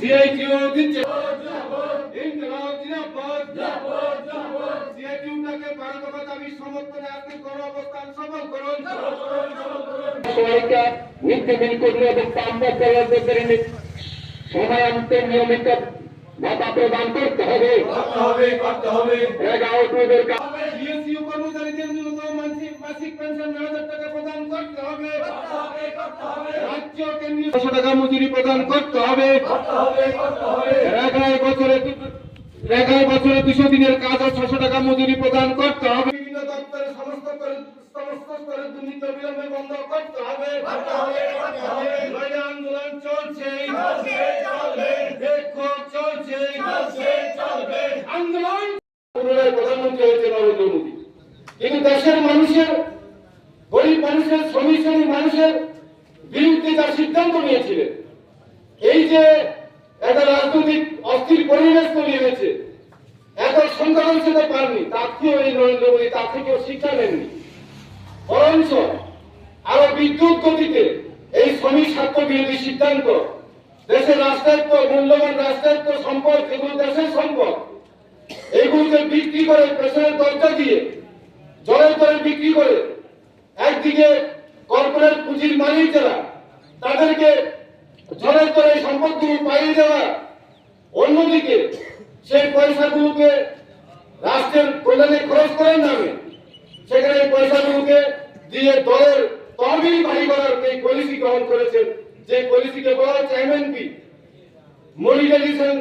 CITO দিচ্ছে। নিয়মিত ভাতা প্রদান করতে হবে। করতে কর্মচারীদের ন্যূনতম মাসিক পেনশন নয় হাজার টাকা প্রদান করতে হবে। রাজ্য কেন্দ্রীয় ছশো টাকা মজুরি প্রদান করতে হবে। বছরে বছরে দুশো দিনের কাজ ও ছশো টাকা মজুরি প্রদান করতে হবে। বিভিন্ন দপ্তরের সমস্ত সমস্ত স্তরের দুর্নীতি অবিলম্বে বন্ধ করতে হবে। আন্দোলন চলছে। চলছে। আন্দোলন। প্রধানমন্ত্রী হয়েছে নরেন্দ্র মোদী। কিন্তু দেশের মানুষের গরিব মানুষের শ্রমিক শ্রেণির মানুষের বিরুদ্ধে তার সিদ্ধান্ত নিয়েছিলেন। এই যে একটা রাজনৈতিক অস্থির পরিবেশ তৈরি হয়েছে, এত সেটা পাননি, তার থেকেও এই নরেন্দ্র মোদী তার থেকেও শিক্ষা নেননি। বরঞ্চ আরও বিদ্যুৎ গতিতে এই শ্রমিক স্বার্থ বিরোধী সিদ্ধান্ত, দেশের রাষ্ট্রায়ত্ত, মূল্যবান রাষ্ট্রায়ত্ত সম্পদ যেগুলো দেশের সম্পদ এইগুলোকে বিক্রি করে পেছনের দরজা দিয়ে জলের দরে বিক্রি করে একদিকে মালিক যারা তাদেরকে জলের এই সম্পদগুলো পাইয়ে দেওয়া। অন্যদিকে সেই পয়সাগুলোকে রাষ্ট্রের কল্যাণে খরচ করার নামে সেখানে পয়সাগুলোকে দিয়ে দলের তহবিল বাড়ি করার এই পলিসি গ্রহণ করেছেন। যে পলিসিকে বলা হচ্ছে এমএনপি মনিটাইজেশন